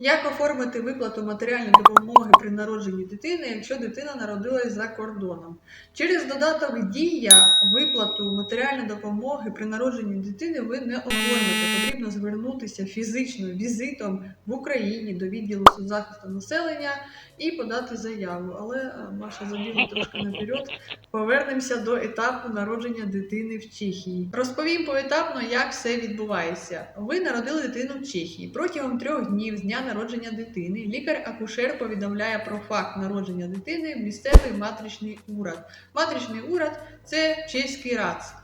Як оформити виплату матеріальної допомоги при народженні дитини, якщо дитина народилась за кордоном? Через додаток Дія виплату матеріальної допомоги при народженні дитини ви не оформите. Потрібно звернутися фізично візитом в Україні до відділу соцзахисту населення і подати заяву. Але е, Маша забігла трошки наперед. Повернемося до етапу народження дитини в Чехії. Розповім поетапно, як все відбувається. Ви народили дитину в Чехії. Протягом трьох днів з дня народження дитини лікар-акушер повідомляє про факт народження дитини в місцевий матричний уряд. Матричний уряд це чеський РАЦ.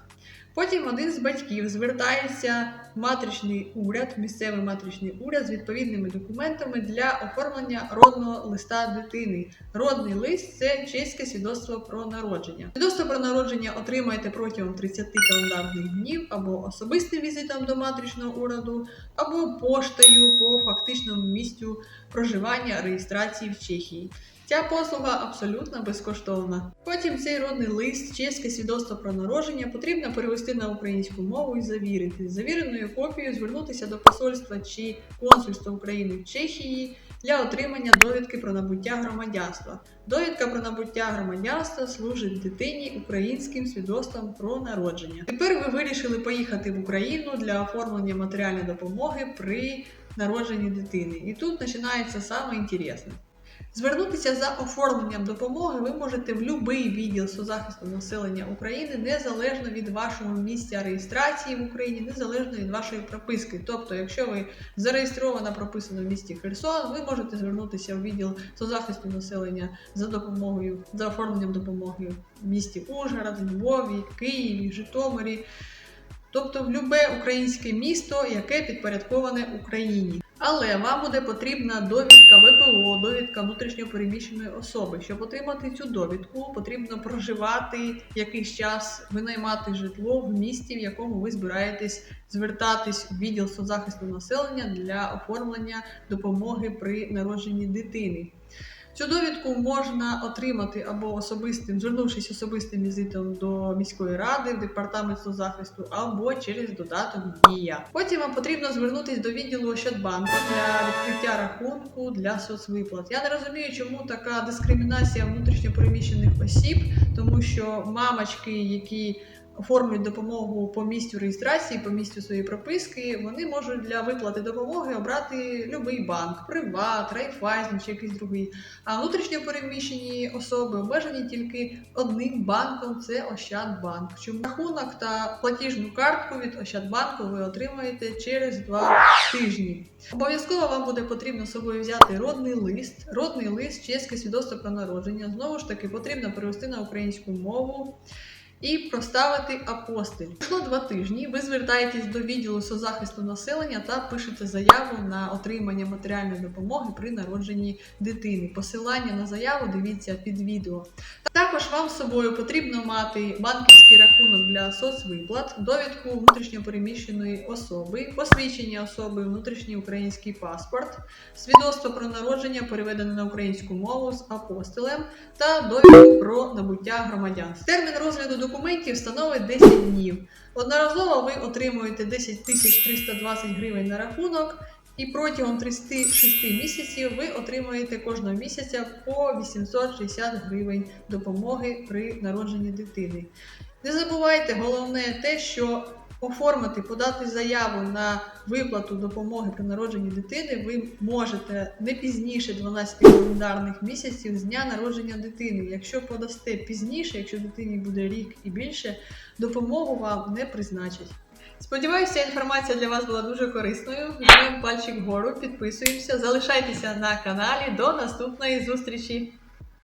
Потім один з батьків звертається в матричний уряд, місцевий матричний уряд з відповідними документами для оформлення родного листа дитини. Родний лист це чеське свідоцтво про народження. Свідоцтво про народження отримаєте протягом 30 календарних днів або особистим візитом до матричного уряду, або поштою по фактичному місцю проживання реєстрації в Чехії. Ця послуга абсолютно безкоштовна. Потім цей родний лист, чеське свідоцтво про народження потрібно перевести на українську мову і завірити. З завіреною копією звернутися до посольства чи консульства України в Чехії для отримання довідки про набуття громадянства. Довідка про набуття громадянства служить дитині українським свідоцтвом про народження. Тепер ви вирішили поїхати в Україну для оформлення матеріальної допомоги при народженні дитини. І тут починається саме інтересне. Звернутися за оформленням допомоги ви можете в будь-який відділ соцзахисту населення України незалежно від вашого місця реєстрації в Україні, незалежно від вашої прописки. Тобто, якщо ви зареєстровано прописано в місті Херсон, ви можете звернутися в відділ соцзахисту населення за допомогою за оформленням допомоги в місті Ужгород, Львові, Києві, Житомирі. Тобто в любе українське місто, яке підпорядковане Україні. Але вам буде потрібна довідка ВПО, внутрішньопереміщеної особи. Щоб отримати цю довідку, потрібно проживати якийсь час, винаймати житло в місті, в якому ви збираєтесь звертатись в відділ соцзахисту населення для оформлення допомоги при народженні дитини. Цю довідку можна отримати або особистим, звернувшись особистим візитом до міської ради, в департамент соцзахисту, або через додаток Дія. Потім вам потрібно звернутися до відділу Ощадбанку для відкриття рахунку для соцвиплат. Я не розумію, чому така дискримінація внутрішньопереміщених осіб, тому що мамочки, які оформлюють допомогу по місцю реєстрації, по місцю своєї прописки, вони можуть для виплати допомоги обрати будь-який банк, Приват, Райфайзен чи якийсь другий. А внутрішньо переміщені особи обмежені тільки одним банком це Ощадбанк. Чому рахунок та платіжну картку від Ощадбанку ви отримаєте через два тижні. Обов'язково вам буде потрібно з собою взяти родний лист, родний лист, чеське свідоцтво про народження. Знову ж таки, потрібно перевести на українську мову і проставити апостиль. Пройшло два тижні. Ви звертаєтесь до відділу соцзахисту населення та пишете заяву на отримання матеріальної допомоги при народженні дитини. Посилання на заяву дивіться під відео. Також вам з собою потрібно мати банківський рахунок для соцвиплат, довідку внутрішньопереміщеної особи, посвідчення особи, внутрішній український паспорт, свідоцтво про народження, переведене на українську мову з апостилем, та довідку про набуття громадянства. Термін розгляду документів становить 10 днів. Одноразово ви отримуєте 10 320 гривень на рахунок. І протягом 36 місяців ви отримуєте кожного місяця по 860 гривень допомоги при народженні дитини. Не забувайте головне те, що оформити, подати заяву на виплату допомоги при народженні дитини ви можете не пізніше 12 календарних місяців з дня народження дитини. Якщо подасте пізніше, якщо дитині буде рік і більше, допомогу вам не призначать. Сподіваюся, інформація для вас була дуже корисною. Жмемо пальчик вгору, підписуємося, залишайтеся на каналі. До наступної зустрічі!